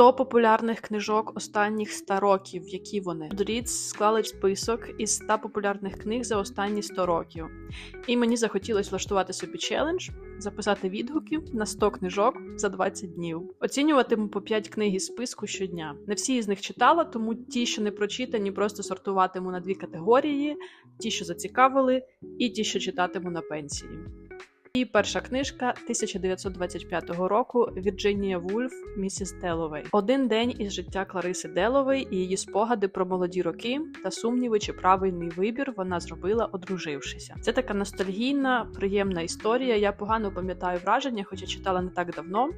100 популярних книжок останніх 100 років. Які вони? Goodreads склали список із 100 популярних книг за останні 100 років. І мені захотілося влаштувати собі челендж, записати відгуки на 100 книжок за 20 днів. Оцінюватиму по 5 книг із списку щодня. Не всі із них читала, тому ті, що не прочитані, просто сортуватиму на дві категорії: ті, що зацікавили, і ті, що читатиму на пенсії. І перша книжка 1925 року Вірджинія Вульф Місіс Деловей. Один день із життя Клариси Деловей і її спогади про молоді роки та сумніви, чи правильний вибір вона зробила, одружившися. Це така ностальгійна, приємна історія. Я погано пам'ятаю враження, хоча читала не так давно.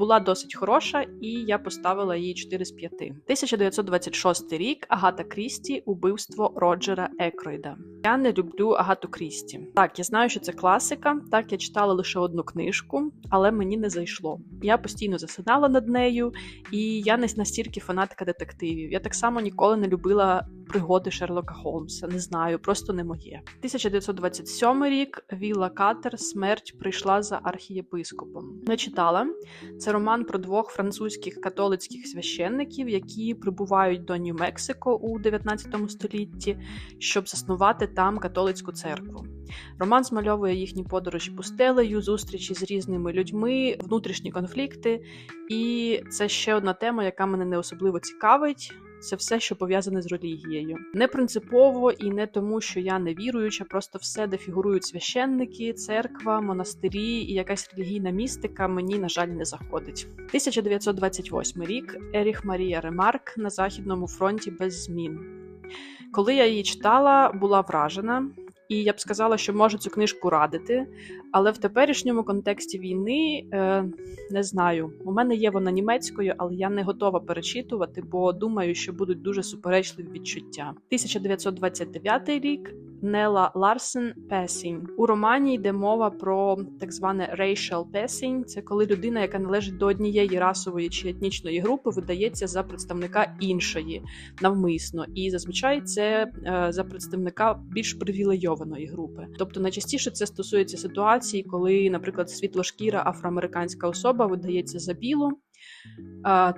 Була досить хороша, і я поставила її 4 з 5. 1926 рік Агата Крісті Убивство Роджера Екройда. Я не люблю Агату Крісті. Так, я знаю, що це класика. Так, я читала лише одну книжку, але мені не зайшло. Я постійно засинала над нею, і я не настільки фанатка детективів. Я так само ніколи не любила пригоди Шерлока Холмса. Не знаю, просто не моє. 1927 рік Вілла Катер Смерть прийшла за архієпископом. Не читала. Це роман про двох французьких католицьких священників, які прибувають до Нью-Мексико у 19 столітті, щоб заснувати там католицьку церкву. Роман змальовує їхні подорожі пустелею, зустрічі з різними людьми, внутрішні конфлікти. І це ще одна тема, яка мене не особливо цікавить. Це все, що пов'язане з релігією. Не принципово і не тому, що я не віруюча, просто все, де фігурують священники, церква, монастирі і якась релігійна містика, мені, на жаль, не заходить. 1928 рік Еріх Марія Ремарк на Західному фронті без змін. Коли я її читала, була вражена. І я б сказала, що можу цю книжку радити, але в теперішньому контексті війни е, не знаю. У мене є вона німецькою, але я не готова перечитувати, бо думаю, що будуть дуже суперечливі відчуття. 1929 рік Нела Ларсен Passing. У романі йде мова про так зване racial passing. Це коли людина, яка належить до однієї расової чи етнічної групи, видається за представника іншої навмисно, і зазвичай це е, за представника більш привілейованої групи. Тобто найчастіше це стосується ситуації, коли, наприклад, світлошкіра афроамериканська особа видається за білу.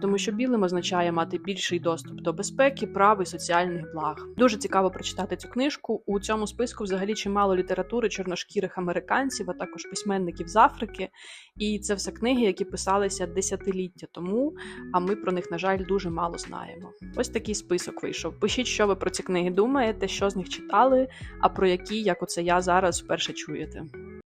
Тому що білим означає мати більший доступ до безпеки, прав і соціальних благ. Дуже цікаво прочитати цю книжку. У цьому списку взагалі чимало літератури чорношкірих американців, а також письменників з Африки. І це все книги, які писалися десятиліття тому. А ми про них, на жаль, дуже мало знаємо. Ось такий список вийшов. Пишіть, що ви про ці книги думаєте, що з них читали, а про які, як оце я зараз вперше чуєте.